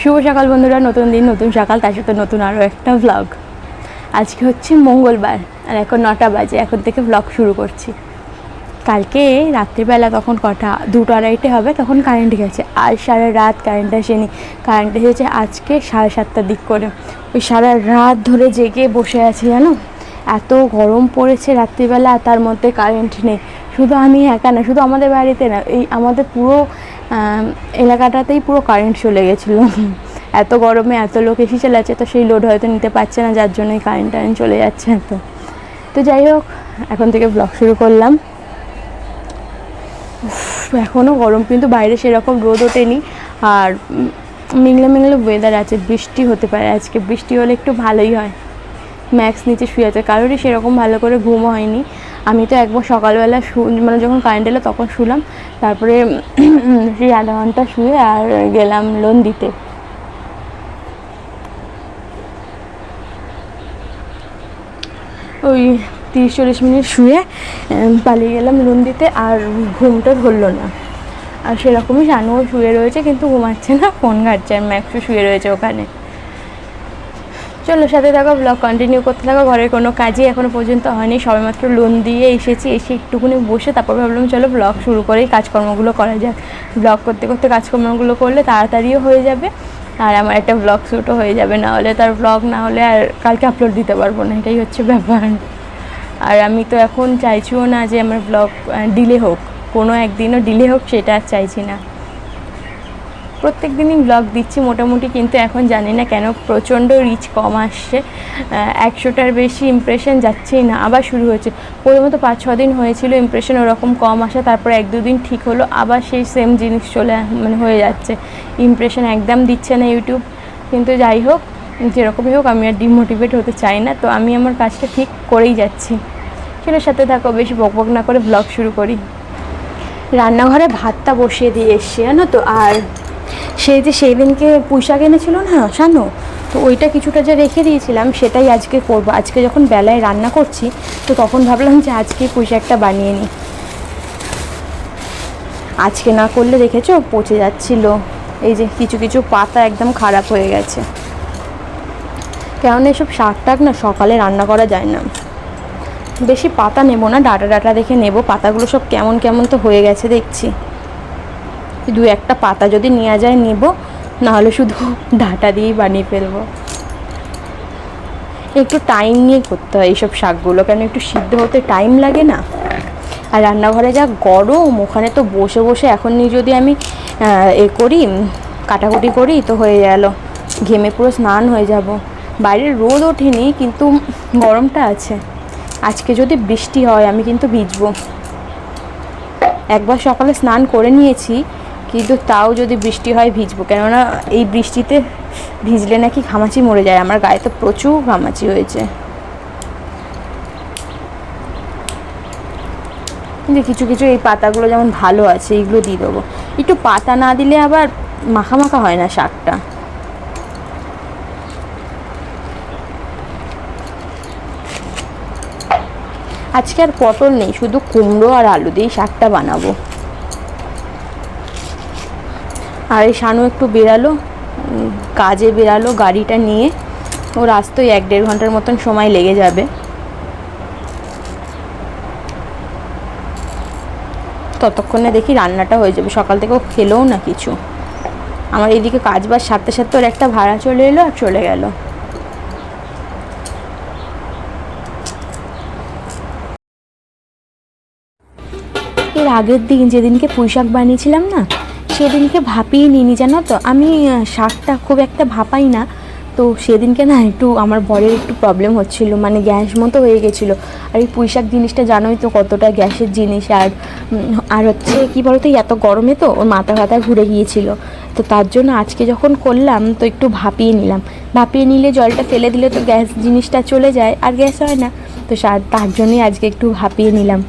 শুভ সকাল বন্ধুরা, নতুন দিন, নতুন সকাল, তার সাথে নতুন আরও একটা ভ্লগ আজকে হচ্ছে মঙ্গলবার, আর এখন নটা বাজে, এখন থেকে ভ্লগ শুরু করছি। কালকে রাত্রিবেলা তখন কটা, দুটো আড়াইটে হবে, তখন কারেন্ট গেছে। আর সারা রাত কারেন্ট আসেনি। কারেন্ট এসেছে আজকে সাড়ে সাতটার দিক করে। ওই সারা রাত ধরে জেগে বসে আছি, জানো? এত গরম পড়েছে রাত্রিবেলা তার মধ্যে কারেন্ট নেই। শুধু আমি একা না, শুধু আমাদের বাড়িতে না, এই আমাদের পুরো এলাকাটাতেই পুরো কারেন্ট চলে গেছিল। এত গরমে এত লোক এসে চলে যাচ্ছে তো সেই লোড হয়তো নিতে পারছে না যার জন্যই কারেন্ট টারেন্ট চলে যাচ্ছে এত। তো যাই হোক এখন থেকে ব্লগ শুরু করলাম। এখনও গরম কিন্তু বাইরে সেরকম রোদ ওঠেনি। আর উম, মিংলে মিংলে ওয়েদার আছে বৃষ্টি হতে পারে আজকে। বৃষ্টি হলে একটু ভালোই হয়। ম্যাক্স নিচে শুয়ে আছে। কারোরই সেরকম ভালো করে ঘুমও হয়নি। আমি তো একবার সকালবেলা শু মানে যখন কারেন্ট এলো তখন শুলাম। তারপরে সেই আধা ঘণ্টা শুয়ে আর গেলাম লোন দিতে। ওই তিরিশ চল্লিশ মিনিট শুয়ে পালিয়ে গেলাম লোন দিতে আর ঘুমটা ধরলো না। আর সেরকমই শানুও শুয়ে রয়েছে কিন্তু ঘুমাচ্ছে না, ফোন ঘাটছে আর ম্যাক্সও শুয়ে রয়েছে ওখানে। চলো, সাথে থাকো ব্লগ কন্টিনিউ করতে থাকো। ঘরের কোনো কাজই এখনও পর্যন্ত হয়নি। সবেমাত্র লোন দিয়ে এসেছি, এসে একটুখানি বসে তারপর ভাবলাম, চলো ব্লগ শুরু করেই কাজকর্মগুলো করা যাক। ব্লগ করতে করতে কাজকর্মগুলো করলে তাড়াতাড়িও হয়ে যাবে, আর আমার একটা ব্লগ শ্যুটও হয়ে যাবে। না হলে তার ব্লগ না হলে আর কালকে আপলোড দিতে পারব না, এটাই হচ্ছে ব্যাপার। আর আমি তো এখন চাইছিও না যে আমার ব্লগ ডিলে হোক। কোনো একদিনও ডিলে হোক, সেটা আর চাইছি না। প্রত্যেক দিনই ব্লগ দিচ্ছি, মোটামুটি কিন্তু এখন জানি না কেন প্রচণ্ড রিচ কম আসছে। একশোটার বেশি ইমপ্রেশন যাচ্ছেই না, আবার শুরু হয়েছে। প্রথমত পাঁচ, ছ দিন হয়েছিল ইমপ্রেশন ওরকম কম আসা, তারপরে এক দুদিন ঠিক হলো, আবার সেই সেম জিনিস চলে মানে হয়ে যাচ্ছে। ইমপ্রেশন একদম দিচ্ছে না ইউটিউব কিন্তু যাই হোক, যেরকমই হোক আমি আর ডিমোটিভেট হতে চাই না, তো আমি আমার কাজটা ঠিক করেই যাচ্ছি। সেটার সাথে থাকো, বেশি বকবক না করে ব্লগ শুরু করি। রান্নাঘরে ভাতটা বসিয়ে দিয়ে এসছি, জানো তো? আর সেই যে সেই দিনকে পুঁইশাক এনেছিল না, শানু? তো ওইটা কিছুটা যে রেখে দিয়েছিলাম, সেটাই আজকে করব। আজকে যখন বেলায় রান্না করছি, তো তখন ভাবলাম যে আজকে পুঁইশাকটা বানিয়ে নিই। আজকে না করলে দেখেছ, পচে যাচ্ছিল। এই যে কিছু কিছু পাতা একদম খারাপ হয়ে গেছে। কেননা এসব শাক টাক না সকালে রান্না করা যায় না। বেশি পাতা নেব না, ডাটা ডাটা দেখে নেব। পাতাগুলো সব কেমন কেমন তো হয়ে গেছে দেখছি। দু একটা পাতা যদি নেওয়া যায় নেব, নাহলে শুধু ডাটা দিয়েই বানিয়ে ফেলব। একটু টাইম নিয়ে করতে হয় এইসব শাকগুলো, কেন একটু সিদ্ধ হতে টাইম লাগে না? আর রান্নাঘরে যা গরম, ওখানে তো বসে বসে এখনই যদি আমি এ করি, কাটাকুটি করি, তো হয়ে গেল। ঘেমে পুরো স্নান হয়ে যাব। বাইরে রোদ ওঠেনি, কিন্তু গরমটা আছে। আজকে যদি বৃষ্টি হয়, আমি কিন্তু ভিজবো। একবার সকালে স্নান করে নিয়েছি কিন্তু তাও যদি বৃষ্টি হয় ভিজবো। কেননা এই বৃষ্টিতে ভিজলে নাকি ঘামাচি মরে যায়। আমার গায়ে তো প্রচুর ঘামাচি হয়েছে। কিন্তু কিছু কিছু এই পাতাগুলো যেমন ভালো আছে, এইগুলো দিয়ে দেবো। একটু পাতা না দিলে আবার মাখা মাখা হয় না শাকটা। আজকে আর পটল নেই, শুধু কুমড়ো আর আলু দিয়েই শাকটা বানাবো। আর এই শানু একটু বেরালো কাজে বেরালো গাড়িটা নিয়ে। ওর আসতেই এক দেড় ঘণ্টার মতন সময় লেগে যাবে। ততক্ষণে দেখি রান্নাটা হয়ে যাবে। সকাল থেকে ও খেলেও না কিছু। আমার এদিকে কাজ বাজ সারতে সাথে ওর একটা ভাড়া চলে এলো আর চলে গেল। এর আগের দিন যেদিনকে পুঁই শাক বানিয়েছিলাম না সেদিনকে ভাপিয়ে নিইনি, জানো তো? আমি শাকটা খুব একটা ভাপাই না। তো সেদিনকে না একটু আমার বরের একটু প্রবলেম হচ্ছিল মানে গ্যাস মতো হয়ে গেছিল। আর এই পুঁই শাক জিনিসটা জানোই তো কতটা গ্যাসের জিনিস। আর আর হচ্ছে, কি বলতো এত গরমে তো ওর মাথা ফাতা ঘুরে গিয়েছিল। তো তার জন্য আজকে যখন করলাম, তো একটু ভাপিয়ে নিলাম। ভাপিয়ে নিলে জলটা ফেলে দিলে তো গ্যাস জিনিসটা চলে যায়, আর গ্যাস হয় না। তো তার জন্যই আজকে একটু ভাপিয়ে নিলাম।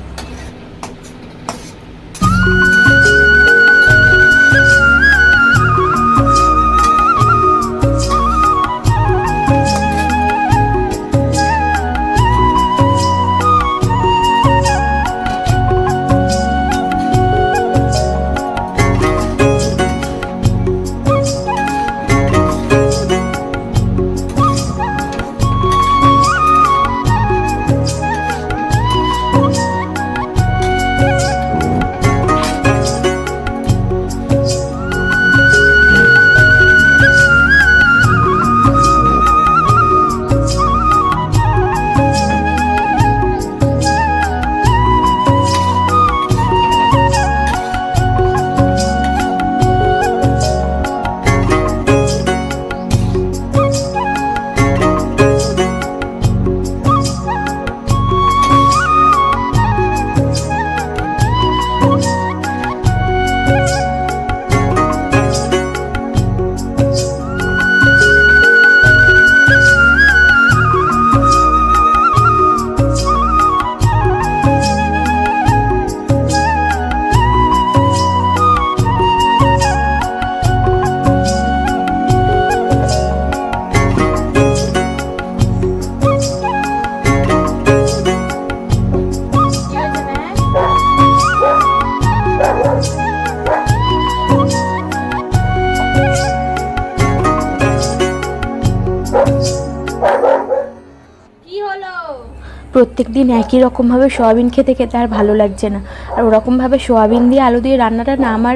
প্রত্যেক দিন একই রকমভাবে সোয়াবিন খেতে খেতে আর ভালো লাগছে না। আর ওরকমভাবে সোয়াবিন দিয়ে আলু দিয়ে রান্নাটা না আমার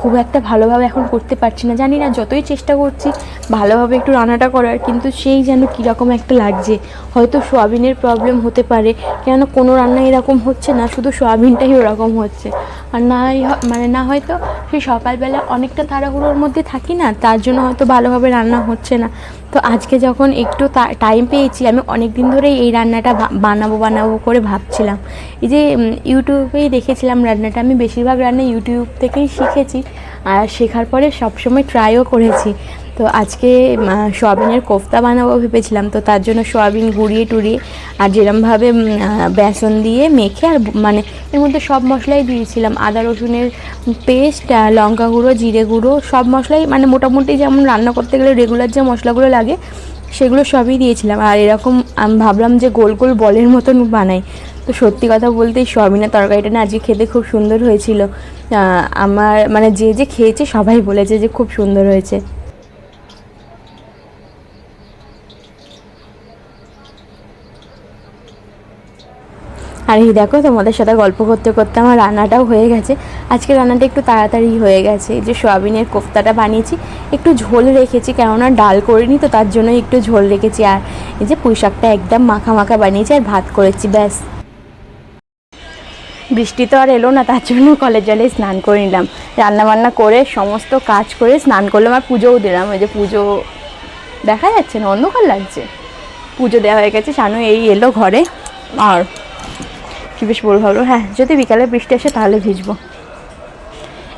খুব একটা ভালোভাবে এখন করতে পারছি না। জানি না, যতই চেষ্টা করছি, ভালোভাবে একটু রান্নাটা করার, কিন্তু সেই যেন কীরকম একটা লাগছে। হয়তো সোয়াবিনের প্রবলেম হতে পারে কেন কোনো রান্না এরকম হচ্ছে না, শুধু সোয়াবিনটাই ওরকম হচ্ছে। আর না মানে না হয়তো সেই সকালবেলা অনেকটা তাড়াহুড়োর মধ্যে থাকি না, তার জন্য হয়তো ভালোভাবে রান্না হচ্ছে না। তো আজকে যখন একটু টাইম পেয়েছি, আমি অনেক দিন ধরেই এই রান্নাটা বানাবো বানাবো করে ভাবছিলাম। এই যে ইউটিউবেই দেখেছিলাম রান্নাটা। আমি বেশিরভাগ রান্না ইউটিউব থেকেই শিখেছি আর শেখার পরে সবসময় ট্রাইও করেছি। তো আজকে সোয়াবিনের কোফতা বানাবো ভেবেছিলাম। তো তার জন্য সোয়াবিন গুঁড়িয়ে টুড়িয়ে আর যেরমভাবে বেসন দিয়ে মেখে আর মানে এর মধ্যে সব মশলাই দিয়েছিলাম। আদা, রসুনের পেস্ট লঙ্কা গুঁড়ো, জিরে গুঁড়ো সব মশলাই মানে মোটামুটি যেমন রান্না করতে গেলে রেগুলার যে মশলাগুলো লাগে সেগুলো সবই দিয়েছিলাম। আর এরকম আমি ভাবলাম যে গোল গোল বলের মতন বানাই। তো সত্যি কথা বলতে এই না, তরকারিটা না আজকে খেতে খুব সুন্দর হয়েছিল। আমার মানে যে যে খেয়েছে সবাই বলেছে যে খুব সুন্দর হয়েছে। আর এই দেখো তোমাদের সাথে গল্প করতে করতে আমার রান্নাটাও হয়ে গেছে। আজকে রান্নাটা একটু তাড়াতাড়ি হয়ে গেছে। এই যে সোয়াবিনের কোফতাটা বানিয়েছি, একটু ঝোল রেখেছি, কেননা ডাল করিনি তো তার জন্য একটু ঝোল রেখেছি। আর এই যে পুঁই শাকটা একদম মাখা মাখা বানিয়েছি আর ভাত করেছি, ব্যাস। বৃষ্টি তো আর এলো না, তার জন্য কলের জলে স্নান করে নিলাম। রান্না বান্না করে সমস্ত কাজ করে স্নান করলাম আর পুজোও দিলাম। ওই যে পুজো দেখা যাচ্ছে না, অন্ধকার লাগছে। পুজো দেওয়া হয়ে গেছে, শানু এই এলো ঘরে। আর কি বেশ বল ভালো হ্যাঁ যদি বিকালে বৃষ্টি আসে তাহলে ভিজবো।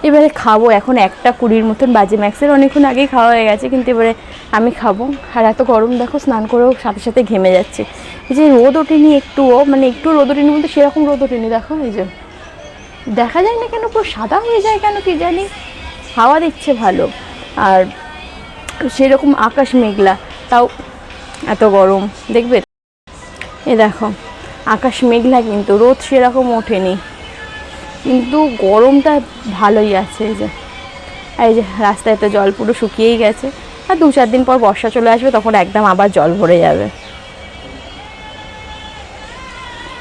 এবারে খাব এখন একটা কুড়ির মতন বাজে। ম্যাক্সের অনেকক্ষণ আগেই খাওয়া হয়ে গেছে, কিন্তু এবারে আমি খাব। আর এত গরম, দেখো, স্নান করেও সাথে সাথে ঘেমে যাচ্ছে। এই যে রোদ ওঠেনি একটুও মানে একটু রোদ ওঠেনি বলতে সেরকম রোদ ওঠেনি, দেখো, এই যে। দেখা যায় না কেন, পুরো সাদা হয়ে যায় কেন কি জানি? হাওয়া দিচ্ছে ভালো। আর সেরকম আকাশ মেঘলা, তাও এত গরম। দেখবে? এ দেখো। আকাশ মেঘলা কিন্তু, রোদ সেরকম ওঠেনি। কিন্তু গরমটা ভালোই আছে এই যে। আর এই যে রাস্তায় তো জল পুরো শুকিয়েই গেছে। আর দু চার দিন পর বর্ষা চলে আসবে, তখন একদম আবার জল ভরে যাবে।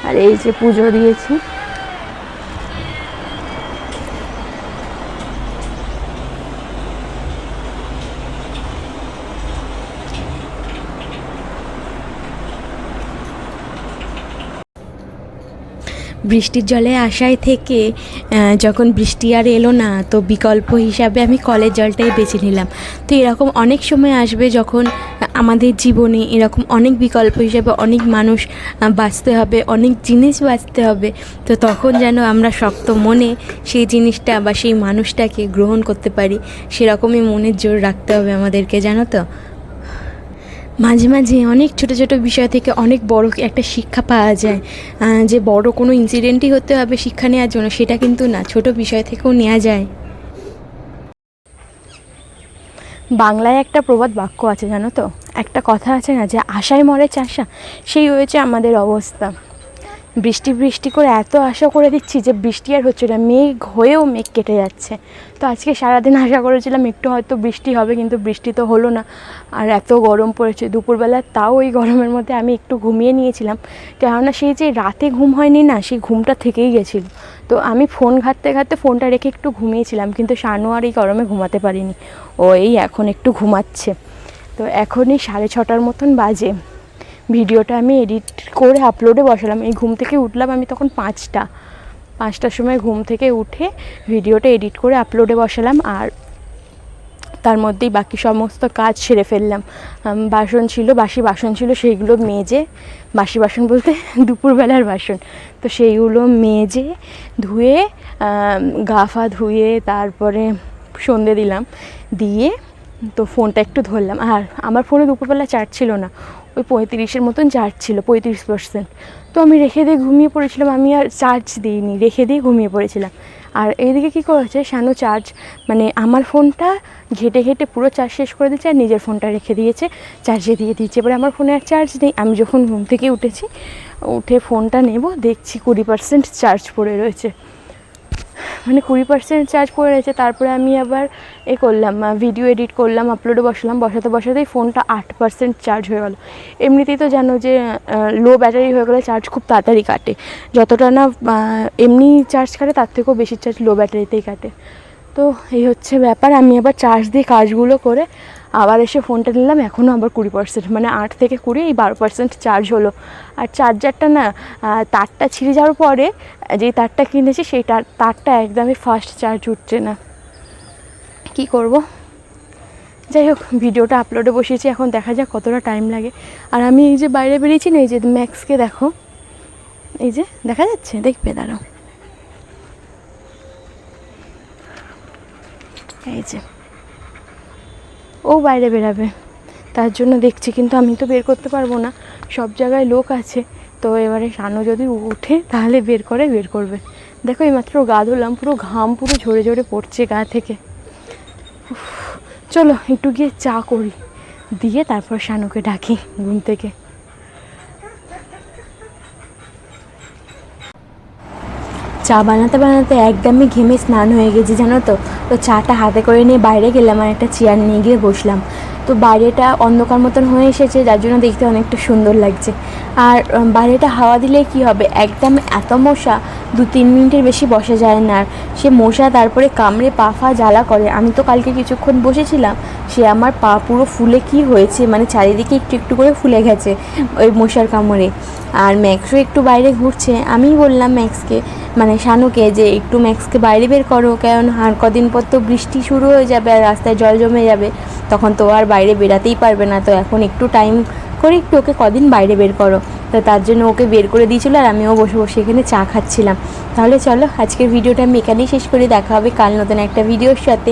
আর এই যে পুজো দিয়েছি। বৃষ্টির জলে আশায় থেকে যখন বৃষ্টি আর এলো না, তো বিকল্প হিসাবে আমি কলের জলটাই বেছে নিলাম। তো এরকম অনেক সময় আসবে যখন আমাদের জীবনে এরকম অনেক বিকল্প হিসাবে অনেক মানুষ বাঁচতে হবে, অনেক জিনিস বাঁচতে হবে। তো তখন যেন আমরা শক্ত মনে সেই জিনিসটা বা সেই মানুষটাকে গ্রহণ করতে পারি, সেরকমই মনের জোর রাখতে হবে আমাদেরকে, জানো তো? মাঝে মাঝে অনেক ছোট ছোট বিষয় থেকে অনেক বড় একটা শিক্ষা পাওয়া যায়। যে বড় কোনো ইনসিডেন্টই হতে হবে শিক্ষা নেওয়ার জন্য, সেটা কিন্তু না, ছোট বিষয় থেকেও নেওয়া যায়। বাংলায় একটা প্রবাদ বাক্য আছে জানো তো? একটা কথা আছে না যে, আশায় মরে চাষা সেই হয়েছে আমাদের অবস্থা। বৃষ্টি বৃষ্টি করে এত আশা করে দিচ্ছি যে বৃষ্টি আর হচ্ছে না, মেঘ হয়েও মেঘ কেটে যাচ্ছে। তো আজকে সারাদিন আশা করেছিলাম একটু হয়তো বৃষ্টি হবে, কিন্তু বৃষ্টি তো হলো না। আর এত গরম পড়েছে দুপুরবেলা, তাও ওই গরমের মধ্যে আমি একটু ঘুমিয়ে নিয়েছিলাম। কেননা সেই যে রাতে ঘুম হয়নি না, সেই ঘুমটা থেকেই গেছিল। তো আমি ফোন ঘাঁটতে ঘাঁটতে ফোনটা রেখে একটু ঘুমিয়েছিলাম, কিন্তু শানু আর এই গরমে ঘুমাতে পারিনি। ও এই এখন একটু ঘুমাচ্ছে। তো এখনই সাড়ে ছটার মতন বাজে। ভিডিওটা আমি এডিট করে আপলোডে বসালাম। এই ঘুম থেকে উঠলাম আমি তখন পাঁচটা। পাঁচটার সময় ঘুম থেকে উঠে ভিডিওটা এডিট করে আপলোডে বসালাম আর তার মধ্যেই বাকি সমস্ত কাজ সেরে ফেললাম। বাসন ছিল, বাসি বাসন ছিল, সেইগুলো মেজে, বাসি বাসন বলতে দুপুরবেলার বাসন। তো সেইগুলো মেজে, ধুয়ে গা ফা ধুয়ে তারপরে সন্ধে দিলাম। দিয়ে তো ফোনটা একটু ধরলাম। আর আমার ফোনে দুপুরবেলা চার্জ ছিল না। ওই পঁয়ত্রিশের মতন চার্জ ছিল, পঁয়ত্রিশ পার্সেন্ট তো আমি রেখে দিয়ে ঘুমিয়ে পড়েছিলাম, আমি আর চার্জ দিইনি, রেখে দিয়ে ঘুমিয়ে পড়েছিলাম। আর এইদিকে কী করেছে শানু চার্জ মানে আমার ফোনটা ঘেটে ঘেটে পুরো চার্জ শেষ করে দিয়েছে আর নিজের ফোনটা রেখে দিয়েছে চার্জে দিয়ে দিয়েছে। এবারে আমার ফোনে আর চার্জ নেই। আমি যখন ঘুম থেকে উঠেছি, উঠে ফোনটা নেব, দেখছি কুড়ি পার্সেন্ট চার্জ পড়ে রয়েছে। মানে কুড়ি পার্সেন্ট চার্জ পড়ে রয়েছে, তারপরে আমি আবার এ করলাম ভিডিও এডিট করলাম আপলোডে বসালাম, বসাতে বসাতেই ফোনটা আট পার্সেন্ট চার্জ হয়ে গেলো। এমনিতেই তো জানো যে লো ব্যাটারি হয়ে গেলে চার্জ খুব তাড়াতাড়ি কাটে। যতটা না এমনি চার্জ কাটে, তার থেকেও বেশি চার্জ লো ব্যাটারিতেই কাটে। তো এই হচ্ছে ব্যাপার, আমি আবার চার্জ দিয়ে কাজগুলো করে আবার এসে ফোনটা নিলাম এখনও আবার কুড়ি পার্সেন্ট মানে আট থেকে কুড়ি, এই বারো পার্সেন্ট চার্জ হলো। আর চার্জারটা না তারটা ছিঁড়ে যাওয়ার পরে, যেই তারটা কিনেছি, সেই তার, তারটা একদমই ফাস্ট চার্জ উঠছে না। কি করব? যাই হোক, ভিডিওটা আপলোডে বসিয়েছি, এখন দেখা যাক কতটা টাইম লাগে। আর আমি এই যে বাইরে বেরিয়েছি না, এই যে ম্যাক্সকে দেখো। এই যে, দেখা যাচ্ছে? দেখবে, দাঁড়াও। এই যে ও বাইরে বেরাবে। তার জন্য দেখছি, কিন্তু আমি তো বের করতে পারব না। সব জায়গায় লোক আছে। তো এবারে শানু যদি উঠে তাহলে বের করে, বের করবে। দেখো এইমাত্র গা ধুলাম, পুরো ঘাম, পুরো ঝরে ঝরে পড়ছে গা থেকে। চলো একটু গিয়ে চা করি। দিয়ে তারপর শানুকে ডাকি ঘুম থেকে। চা বানাতে বানাতে একদমই ঘেমে স্নান হয়ে গেছি, জানো তো? তো চাটা হাতে করে নিয়ে বাইরে গেলাম আর একটা চেয়ার নিয়ে গিয়ে বসলাম। তো বাইরেটা অন্ধকার মতন হয়ে এসেছে, যার জন্য দেখতে অনেকটা সুন্দর লাগছে। আর বাইরেটা হাওয়া দিলে কি হবে? একদম এত মশা, দু তিন মিনিটের বেশি বসা যায় না। আর সে মশা তারপরে কামড়ে পা ফা জ্বালা করে। আমি তো কালকে কিছুক্ষণ বসেছিলাম, সে আমার পা পুরো ফুলে কি হয়েছে? মানে চারিদিকে একটু একটু করে ফুলে গেছে ওই মশার কামড়ে। আর ম্যাক্সও একটু বাইরে ঘুরছে। আমিই বললাম ম্যাক্সকে মানে শানুকে যে একটু ম্যাক্সকে বাইরে বের করো, কারণ আর কদিন পর তো বৃষ্টি শুরু হয়ে যাবে আর রাস্তায় জল জমে যাবে, তখন তো আর বাইরে বেরাতেই পারবে না। তো এখন একটু টাইম করে একটু ওকে কদিন বাইরে বের করো। তো তার জন্য ওকে বের করে দিয়েছিলো আর আমিও বসে বসে এখানে চা খাচ্ছিলাম। তাহলে চলো, আজকের ভিডিওটা আমি এখানেই শেষ করে। দেখা হবে কাল নতুন একটা ভিডিওর সাথে।